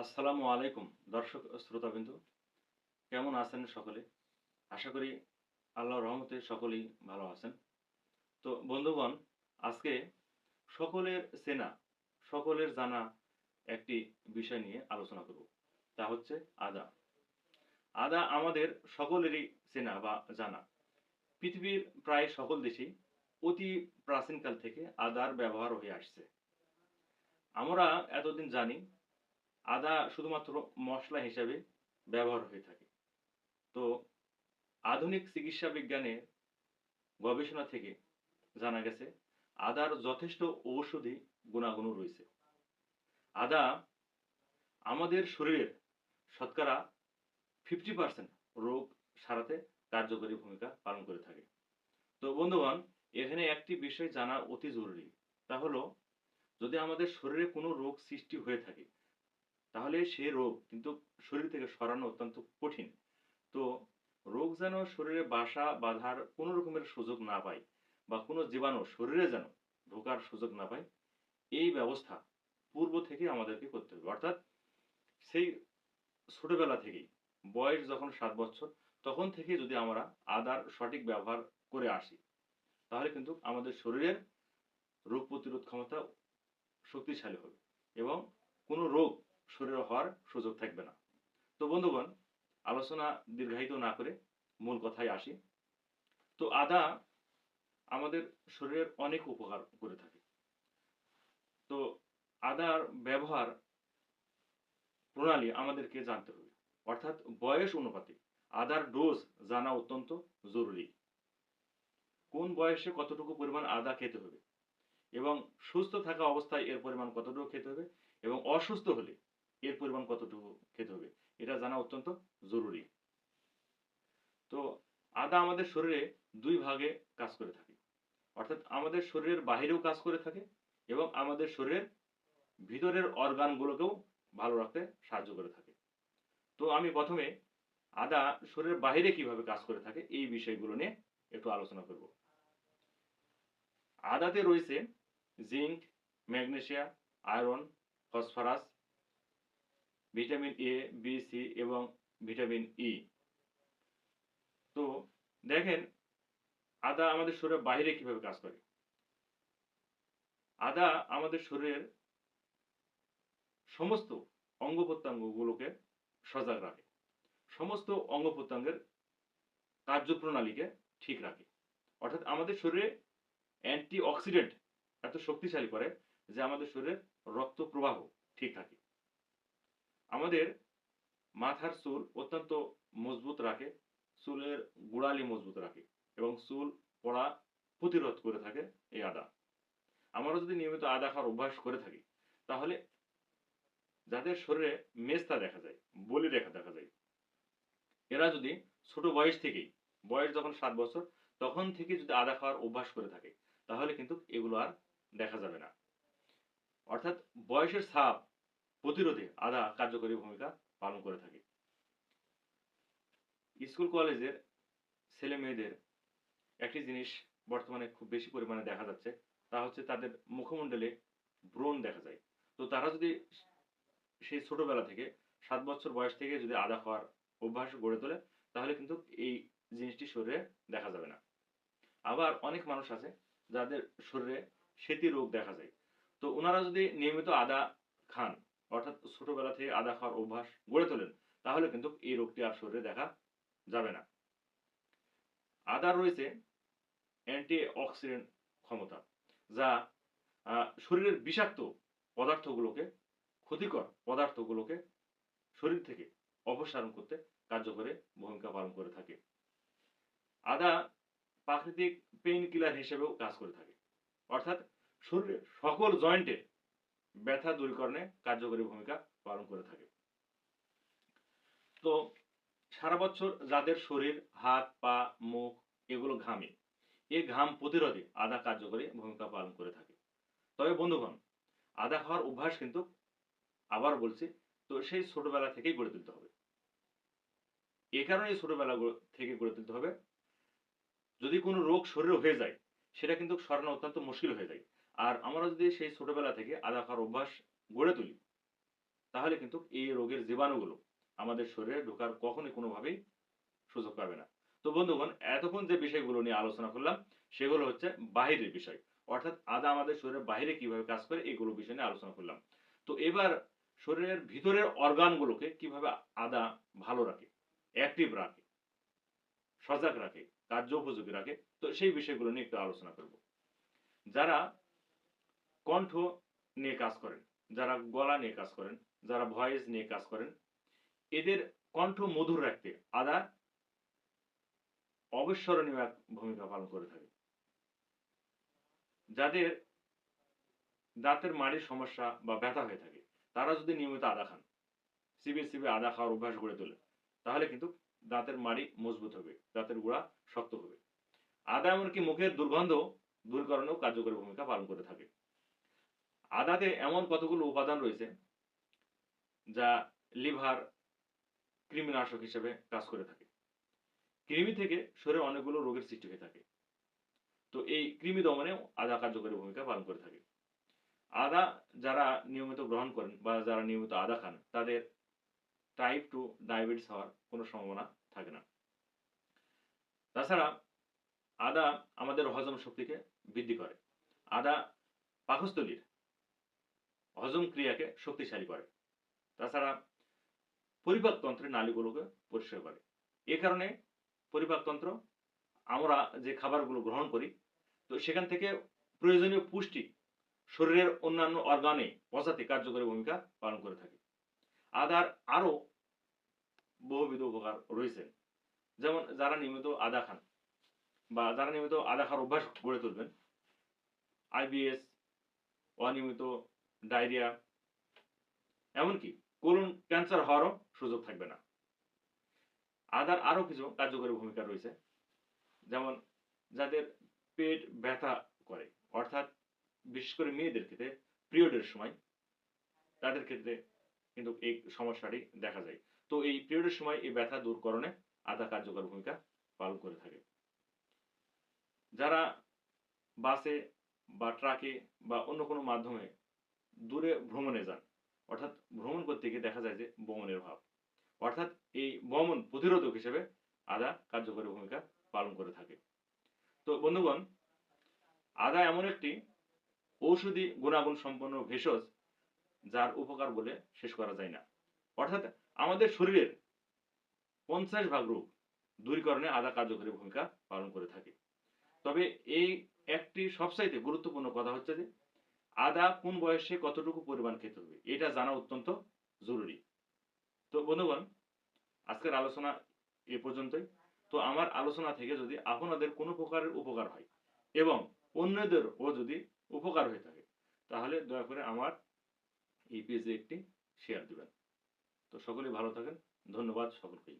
আসসালামু আলাইকুম, দর্শক শ্রোতাবিন্দু। কেমন আছেন সকলে? আশা করি আল্লাহ রহমতে সকলেই ভালো আছেন। তো বন্ধুগণ, আজকে সকলের চেনা, সকলের জানা একটি বিষয় নিয়ে আলোচনা করব। তা হচ্ছে আদা। আদা আমাদের সকলেরই চেনা বা জানা। পৃথিবীর প্রায় সকল দেশেই অতি প্রাচীনকাল থেকে আদার ব্যবহার হয়ে আসছে। আমরা এতদিন জানি আদা শুধুমাত্র মশলা হিসেবে ব্যবহার হয়ে থাকে। তো আধুনিক চিকিৎসা বিজ্ঞানের গবেষণা থেকে জানা গেছে, আদার যথেষ্ট ঔষধি গুণাগুণ রয়েছে। আদা আমাদের শরীরের শতকরা ফিফটি পার্সেন্ট রোগ সারাতে কার্যকরী ভূমিকা পালন করে থাকে। তো বন্ধুগণ, এখানে একটি বিষয় জানা অতি জরুরি। তা হলো, যদি আমাদের শরীরে কোনো রোগ সৃষ্টি হয়ে থাকে তাহলে সে রোগ কিন্তু শরীর থেকে সরানো অত্যন্ত কঠিন। তো রোগ যেন শরীরে বাসা বাঁধার কোনো রকমের সুযোগ না পায় বা কোনো জীবাণু শরীরে যেন ঢোকার সুযোগ না পায়, এই ব্যবস্থা পূর্ব থেকে আমাদেরকে করতে হবে। অর্থাৎ সেই ছোটবেলা থেকেই, বয়স যখন সাত বছর, তখন থেকে যদি আমরা আদার সঠিক ব্যবহার করে আসি, তাহলে কিন্তু আমাদের শরীরের রোগ প্রতিরোধ ক্ষমতা শক্তিশালী হবে এবং কোনো রোগ শরীরে হওয়ার সুযোগ থাকবে না। তো বন্ধুগণ, আলোচনা দীর্ঘায়িত না করে মূল কথায় আসি। তো আদা আমাদের শরীরের অনেক উপকার করে থাকে। তো আদার ব্যবহার প্রণালী আমাদেরকে জানতে হবে। অর্থাৎ বয়স অনুপাতে আদার ডোজ জানা অত্যন্ত জরুরি। কোন বয়সে কতটুকু পরিমাণ আদা খেতে হবে এবং সুস্থ থাকা অবস্থায় এর পরিমাণ কতটুকু খেতে হবে এবং অসুস্থ হলে এর পরিমাণ কতটুকু খেতে হবে? এটা জানা অত্যন্ত জরুরি। তো আদা আমাদের শরীরে দুই ভাগে কাজ করে থাকে। অর্থাৎ আমাদের শরীরের বাহিরেও কাজ করে থাকে এবং আমাদের শরীরের ভিতরের অর্গানগুলোকেও ভালো রাখতে সাহায্য করে থাকে। তো আমি প্রথমে আদা শরীরের বাইরে কীভাবে কাজ করে থাকে এই বিষয়গুলো নিয়ে একটু আলোচনা করব। আদাতে রয়েছে zinc, magnesia, iron, phosphorus vitamin A B C এবং ভিটামিন ই তো দেখেন, আদা আমাদের শরীরের বাইরে কীভাবে কাজ করে? আদা আমাদের শরীরের সমস্ত অঙ্গ প্রত্যঙ্গগুলোকে সজাগ রাখে। সমস্ত অঙ্গ প্রত্যঙ্গের কার্যপ্রণালীকে ঠিক রাখে। অর্থাৎ আমাদের শরীরে অ্যান্টি অক্সিডেন্ট এত শক্তিশালী করে যে আমাদের শরীরের রক্ত প্রবাহ ঠিক থাকে। আমাদের মাথার চুল অত্যন্ত মজবুত রাখে, চুলের গোড়ালি মজবুত রাখে এবং চুল পড়া প্রতিরোধ করে থাকে এই আদা। আমরা যদি নিয়মিত আদা খাওয়ার অভ্যাস করে থাকি, তাহলে যাদের শরীরে মেস্তা দেখা যায়, বলি রেখা দেখা যায়, এরা যদি ছোট বয়স থেকেই, বয়স যখন সাত বছর, তখন থেকে যদি আদা খাওয়ার অভ্যাস করে থাকে, তাহলে কিন্তু এগুলো আর দেখা যাবে না। অর্থাৎ বয়সের ছাপ প্রতিরোধে আদা কার্যকরী ভূমিকা পালন করে থাকে। স্কুল কলেজের ছেলে মেয়েদের একটি জিনিস বর্তমানে খুব বেশি পরিমাণে দেখা যাচ্ছে, তা হচ্ছে তাদের মুখমণ্ডলে ব্রণ দেখা যায়। তো তারা যদি সেই ছোটবেলা থেকে সাত বছর বয়স থেকে যদি আদা খাওয়ার অভ্যাস গড়ে তোলে, তাহলে কিন্তু এই জিনিসটি শরীরে দেখা যাবে না। আবার অনেক মানুষ আছে যাদের শরীরে সেতি রোগ দেখা যায়। তো ওনারা যদি নিয়মিত আদা খান অর্থাৎ ছোটবেলা থেকে আদা খাওয়ার অভ্যাস গড়ে তোলেন, তাহলে কিন্তু এই রোগটি আর শরীরে দেখা যাবে না। আদার রয়েছে অ্যান্টি অক্সিডেন্ট ক্ষমতা, যা শরীরের বিষাক্ত পদার্থগুলোকে, ক্ষতিকর পদার্থগুলোকে শরীর থেকে অপসারণ করতে কার্যকরী ভূমিকা পালন করে থাকে। আদা প্রাকৃতিক পেইন কিলার হিসেবেও কাজ করে থাকে। অর্থাৎ শরীরের সকল জয়েন্টের ব্যথা দূরীকরণে কার্যকরী ভূমিকা পালন করে থাকে। তো সারা বছর যাদের শরীর, হাত, পা, মুখ এগুলো ঘামে, এই ঘাম প্রতিরোধে আদা কার্যকরী ভূমিকা পালন করে থাকে। তবে বন্ধুগণ, আদা খাওয়ার অভ্যাস কিন্তু আবার বলছি, তো সেই ছোটবেলা থেকেই গড়ে তুলতে হবে। এ কারণে ছোটবেলা থেকে গড়ে তুলতে হবে। যদি কোনো রোগ শরীরে হয়ে যায়, সেটা কিন্তু সরানো অত্যন্ত মুশকিল হয়ে যায়। আর আমরা যদি সেই ছোটবেলা থেকে আদা খাওয়ার অভ্যাস গড়ে তুলি, তাহলে কিন্তু এই রোগের জীবাণুগুলো আমাদের শরীরে ঢোকার কখনোই কোনোভাবেই সুযোগ পাবে না। তো বন্ধুগণ, এতক্ষণ যে বিষয়গুলো নিয়ে আলোচনা করলাম, সেগুলো হচ্ছে বাহিরের বিষয়। অর্থাৎ আদা আমাদের শরীরের বাইরে কীভাবে কাজ করে, এগুলো বিষয় নিয়ে আলোচনা করলাম। তো এবার শরীরের ভিতরের অর্গানগুলোকে কীভাবে আদা ভালো রাখে অ্যাক্টিভ রাখে, সজাগ রাখে, কার্য উপযোগী রাখে, তো সেই বিষয়গুলো নিয়ে একটু আলোচনা করব। যারা কণ্ঠ নিয়ে কাজ করেন, যারা গলা নিয়ে কাজ করেন, যারা ভয়েস নিয়ে কাজ করেন, এদের কণ্ঠ মধুর রাখতে আদা অবিস্মরণীয় এক ভূমিকা পালন করে থাকে। যাদের দাঁতের মাড়ির সমস্যা বা ব্যথা হয়ে থাকে, তারা যদি নিয়মিত আদা খান সিবি সিবি আদা খাওয়ার অভ্যাস গড়ে তোলে, তাহলে কিন্তু দাঁতের মাড়ি মজবুত হবে, দাঁতের গোড়া শক্ত হবে। আদা এমনকি মুখের দুর্গন্ধ দূরকরণেও কার্যকরী ভূমিকা পালন করে থাকে। আদাতে এমন কতগুলো উপাদান রয়েছে যা লিভার কৃমিনাশক হিসেবে কাজ করে থাকে? কৃমি থেকে শরীরে অনেকগুলো রোগের সৃষ্টি হয়ে থাকে। তো এই কৃমি দমনেও আদা কার্যকরী ভূমিকা পালন করে থাকে। আদা যারা নিয়মিত গ্রহণ করেন বা যারা নিয়মিত আদা খান, তাদের টাইপ টু ডায়াবেটিস হওয়ার কোনো সম্ভাবনা থাকে না। তাছাড়া আদা আমাদের হজম শক্তিকে বৃদ্ধি করে। আদা পাকস্থলীর হজম ক্রিয়াকে শক্তিশালী করে। তাছাড়া পরিপাকতন্ত্রের নালীগুলোকে পরিষ্কার করে। এ কারণে পরিপাকতন্ত্র আমরা যে খাবারগুলো গ্রহণ করি, তো সেখান থেকে প্রয়োজনীয় পুষ্টি শরীরের অন্যান্য অর্গানে পচাতে কার্যকরী ভূমিকা পালন করে থাকে। আদার আরও বহুবিধ উপকার রয়েছে। যেমন যারা নিয়মিত আদা খান বা যারা নিয়মিত আদা খাওয়ার অভ্যাস গড়ে তুলবেন আইবিএস অনিয়মিত ডায়রিয়া, এমনকি কোলন ক্যান্সার হওয়ারও সুযোগ থাকবে না। আদার আরও কিছু কার্যকরী ভূমিকা রয়েছে, যেমন যাদের পেট ব্যথা করে, অর্থাৎ বিশেষ করে মেয়েদের ক্ষেত্রে পিরিয়ডের সময়, তাদের ক্ষেত্রে কিন্তু এই সমস্যাটি দেখা যায়। তো এই পিরিয়ডের সময় এই ব্যথা দূরকরণে আদা কার্যকর ভূমিকা পালন করে থাকে। যারা বাসে বা ট্রাকে বা অন্য কোনো মাধ্যমে দূরে ভ্রমণে যান। অর্থাৎ ভ্রমণ করতে গিয়ে দেখা যায় যে বমনের ভাব। অর্থাৎ এই বমন প্রতিরোধক হিসেবে আদা কার্যকরী ভূমিকা পালন করে থাকে। তো বন্ধুগণ, আদা এমন একটি ঔষধি গুণাগুণ সম্পন্ন ভেষজ যার উপকার বলে শেষ করা যায় না। অর্থাৎ আমাদের শরীরের পঞ্চাশ ভাগ রোগ দূরীকরণে আদা কার্যকরী ভূমিকা পালন করে থাকে। তবে এই একটি সবচাইতে গুরুত্বপূর্ণ কথা হচ্ছে যে আদা কোন বয়সে কতটুকু পরিমাণ খেতে হবে? এটা জানা অত্যন্ত জরুরি। তো বন্ধুগণ, আজকের আলোচনা এ পর্যন্তই। তো আমার আলোচনা থেকে যদি আপনাদের কোনো প্রকারের উপকার হয় এবং অন্যদেরও যদি উপকার হয়ে থাকে, তাহলে দয়া করে আমার এই পেজে একটি শেয়ার দিবেন। তো সকলেই ভালো থাকেন। ধন্যবাদ সকলকেই।